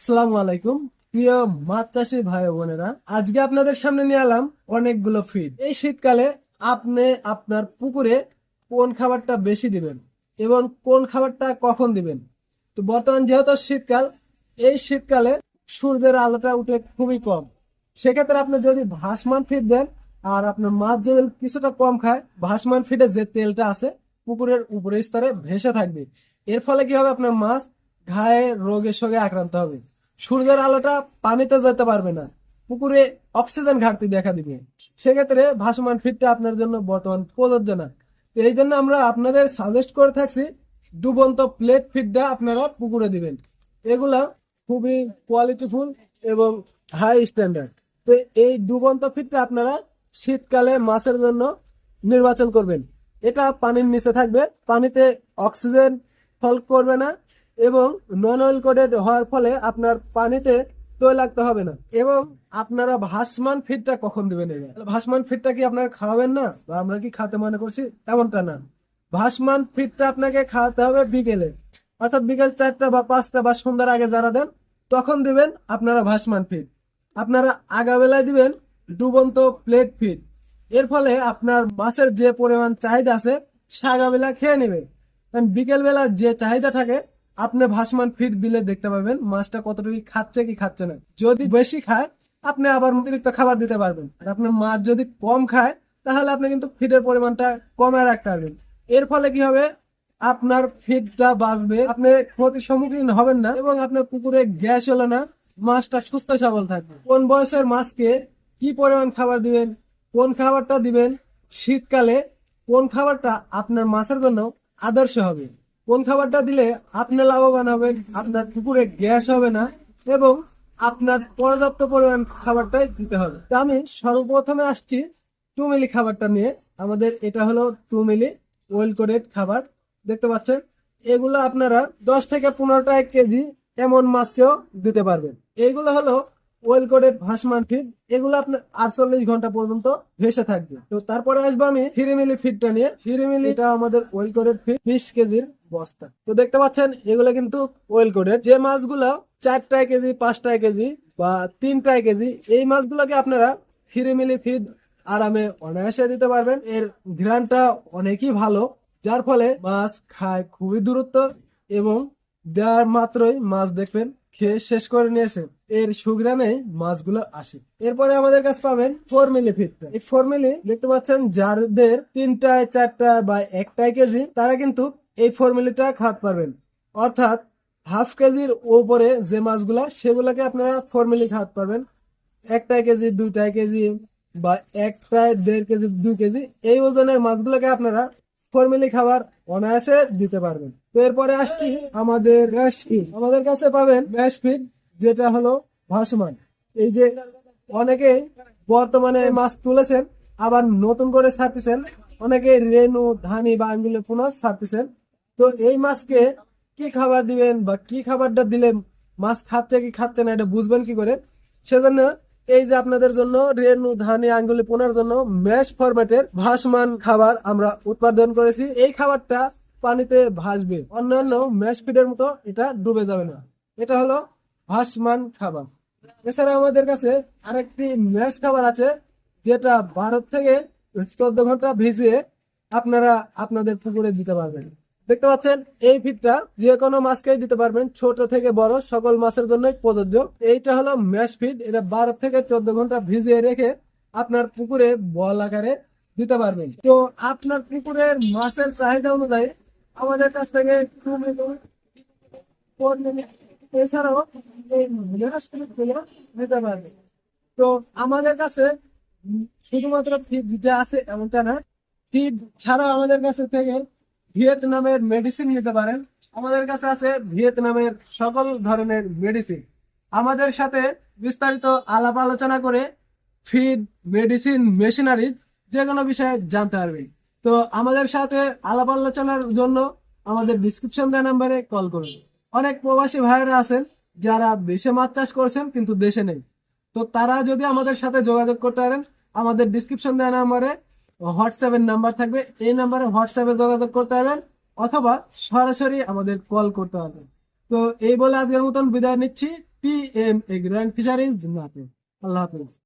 আসসালামু আলাইকুম। প্রিয় মাছ চাষি ভাই বোনেরা, আজকে আপনাদের সামনে নিয়ে এলাম অনেকগুলো ফিড এই শীতকালে আপনি আপনার পুকুরে কোন খাবারটা বেশি দিবেন এবং কোন খাবারটা কখন দিবেন? তো বর্তমান যেহেতু শীতকাল, এই শীতকালে সূর্যের আলোটা উঠে খুবই কম। সেক্ষেত্রে আপনি যদি ভাসমান ফিড দেন আর আপনার মাছ যদি কিছুটা কম খায়, ভাসমান ফিডে যে তেলটা আছে পুকুরের উপরের স্তরে ভেসে থাকবে। এর ফলে কি হবে? আপনার মাছ ঘায়ে, রোগে সোগে আক্রান্ত হবে। সূর্যের আলোটা পানিতে যেতে পারবে না। পুকুরে অক্সিজেন ঘাটতি দেখা দিবে। সেক্ষেত্রে ভাসমান ফিডটা আপনার জন্য বর্তমান প্রযোজ্য না। এই জন্য আমরা আপনাদের সাজেস্ট করে থাকছি, ডুবন্ত প্লেট ফিডটা আপনারা পুকুরে দিবেন। এগুলা খুবই কোয়ালিটিফুল এবং হাই স্ট্যান্ডার্ড তো এই ডুবন্ত ফিডটা আপনারা শীতকালে মাছের জন্য নির্বাচন করবেন। এটা পানির নিচে থাকবে। পানিতে অক্সিজেন ফল করবে না। এবং নন অয়েল কোটেড হওয়ার ফলে আপনার পানিতে তৈলাক্ত হবে না। এবং আপনারা ভাসমান ফিডটা কখন দিবেন ভাসমান ফিডটা কি আপনারা খাওয়াবেন না? বা আমরা কি খাতে মনে করছি? এমনটা না। ভাসমান ফিডটা আপনাকে খাওয়াতে হবে বিকেলে। অর্থাৎ বিকেল চারটা বা পাঁচটা বা সন্ধ্যার আগে যারা দেন, তখন দিবেন আপনারা ভাসমান ফিড আপনারা আগাবেলায় দিবেন ডুবন্ত প্লেট ফিড এর ফলে আপনার মাছের যে পরিমাণ চাহিদা আছে, সে আগাবেলা খেয়ে নেবে। কারণ বিকেল বেলা যে চাহিদা থাকে আপনি ভাসমান ফিড দিলে দেখতে পাবেন মাছটা কতটুকু খাচ্ছে কি খাচ্ছে না। যদি বেশি খায়, আপনি আবার অতিরিক্ত খাবার দিতে পারবেন। আর আপনার মাছ যদি কম খায়, তাহলে আপনি কিন্তু ফিডের পরিমাণটা কমে রাখতে পারবেন। এর ফলে কি হবে? আপনার ফিডটা বাঁচবে। আপনি ক্ষতির সম্মুখীন হবেন না এবং আপনার পুকুরে গ্যাস হলো না, মাছটা সুস্থ সবল থাকবে। কোন বয়সের মাছকে কি পরিমাণ খাবার দিবেন, কোন খাবারটা দিবেন, শীতকালে কোন খাবারটা আপনার মাছের জন্য আদর্শ হবে? কোন খাবারটা দিলে আপনি লাভবান হবেন, আপনার পুকুরে গ্যাস হবে না এবং আপনার পর্যাপ্ত পরিমাণ খাবারটাই দিতে হবে। তা আমি সর্বপ্রথমে আসছি টু মিলি খাবারটা নিয়ে। আমাদের এটা হলো টু মিলি ওয়েল কোডেড খাবার। দেখতে পাচ্ছেন, এগুলো আপনারা দশ থেকে পনেরো টাকা কেজি এমন মাছকেও দিতে পারবেন। এইগুলো হলো ওয়েল কোডেড ভাসমান ফিড এগুলো আপনার আটচল্লিশ ঘণ্টা পর্যন্ত ভেসে থাকবে। তো তারপরে আসব আমি ফিরিমিলি ফিডটা নিয়ে। ফিরিমিলি এটা আমাদের ওয়েল কোডেড ফিড বিশ কেজির বস্তা। তো দেখতে পাচ্ছেন, এগুলো কিন্তু ওয়েল কোডেড যে মাছগুলো চারটায় কেজি পাঁচটায় কেজি বা তিনটায় কেজি এই মাছগুলোকে আপনারা ফিরিমিলি ফিড আরামে অনায়াসে দিতে পারবেন। এর ঘ্রাণটা অনেকই ভালো, যার ফলে মাছ খায় খুবই দূরত্ব এবং দেওয়ার মাত্রই মাছ দেখবেন, খেয়ে শেষ করে নিয়েছে। এর সুগ্রানে মাছগুলো আসে। এরপরে আমাদের কাছে পাবেন ফোর মিলি ফিটটা এই ফোর দেখতে পাচ্ছেন যাদের তিনটায় চারটা বা একটাই কেজি, তারা কিন্তু এই ফোর মিলিটা খাওয়াতে পারবেন। অর্থাৎ হাফ কেজির ওপরে যে মাছগুলা, সেগুলোকে আপনারা ফোর মিলি খাওয়াতে পারবেন। একটাই কেজি দুইটাই কেজি বা একটায় দেড় কেজি, দুই কেজি, এই ওজনের মাছগুলোকে আপনারা ফর্মেলি খাবার অনায়াসে দিতে পারবেন। তো এরপরে আসছি আমাদের আমাদের কাছে পাবেন ম্যাশ ফিড যেটা হলো ভাসমান। এই যে অনেকেই বর্তমানে মাছ তুলেছেন, আবার নতুন করে ছাড়তেছেন। অনেকে রেনু ধানি বা আঙ্গুলে পুনঃ ছাড়তেছেন। তো এই মাছকে কি খাবার দিবেন বা কি খাবারটা দিলে মাছ খাচ্ছে কি খাচ্ছে না, এটা বুঝবেন কি করে? সেজন্য এই যে আপনাদের জন্য রেনু ধানি, আঙ্গুলি পোনার জন্য ম্যাশ ফরম্যাটের ভাসমান খাবার আমরা উৎপাদন করেছি। এই খাবারটা পানিতে ভাসবে। অন্যান্য ম্যাশ ফিডের মতো এটা ডুবে যাবে না। এটা হলো ভাসমান খাবার। এছাড়া আমাদের কাছে আরেকটি ম্যাশ খাবার আছে, যেটা ভারত থেকে চোদ্দ ঘণ্টা ভিজিয়ে আপনারা আপনাদের পুকুরে দিতে পারবেন। দেখতে পাচ্ছেন, এই ফিডটা যে কোনো মাছকেই দিতে পারবেন, ছোট থেকে বড়, সকল মাছের জন্যই প্রযোজ্য। এইটা হলো ম্যাশ ফিড এটা বারো থেকে চোদ্দ ঘণ্টা ভিজিয়ে রেখে আপনার পুকুরে বল আকারে দিতে পারবেন। তো আপনার পুকুরের মাছের চাহিদা অনুযায়ী আমাদের কাছ থেকে এছাড়াও এই ম্যাশগুলো নিতে পারবেন তো আমাদের কাছে শুধুমাত্র ফিড যে আছে এমনটা না, ফিড ছাড়াও আমাদের কাছে থেকে ভিয়েতনামের মেডিসিন নিতে পারেন। আমাদের কাছে আছে ভিয়েতনামের সকল ধরনের মেডিসিন আমাদের সাথে বিস্তারিত আলাপ আলোচনা করে ফিড মেডিসিন মেশিনারিজ যে কোনো বিষয়ে জানতে পারবেন। তো আমাদের সাথে আলাপ আলোচনার জন্য আমাদের ডিসক্রিপশন দেওয়া নাম্বারে কল করুন। অনেক প্রবাসী ভাইয়েরা আছেন, যারা দেশে মাছ চাষ করছেন কিন্তু দেশে নেই। তো তারা যদি আমাদের সাথে যোগাযোগ করতে পারেন, আমাদের ডিসক্রিপশন দেওয়া নাম্বারে হোয়াটসঅ্যাপের নাম্বার থাকবে। এই নাম্বারে হোয়াটসঅ্যাপে যোগাযোগ করতে পারবেন, অথবা সরাসরি আমাদের কল করতে পারবেন। তো এই বলে আজকের মতন বিদায় নিচ্ছি। টি এম এগ্রান ফিশারিজ আল্লাহ হাফিজ।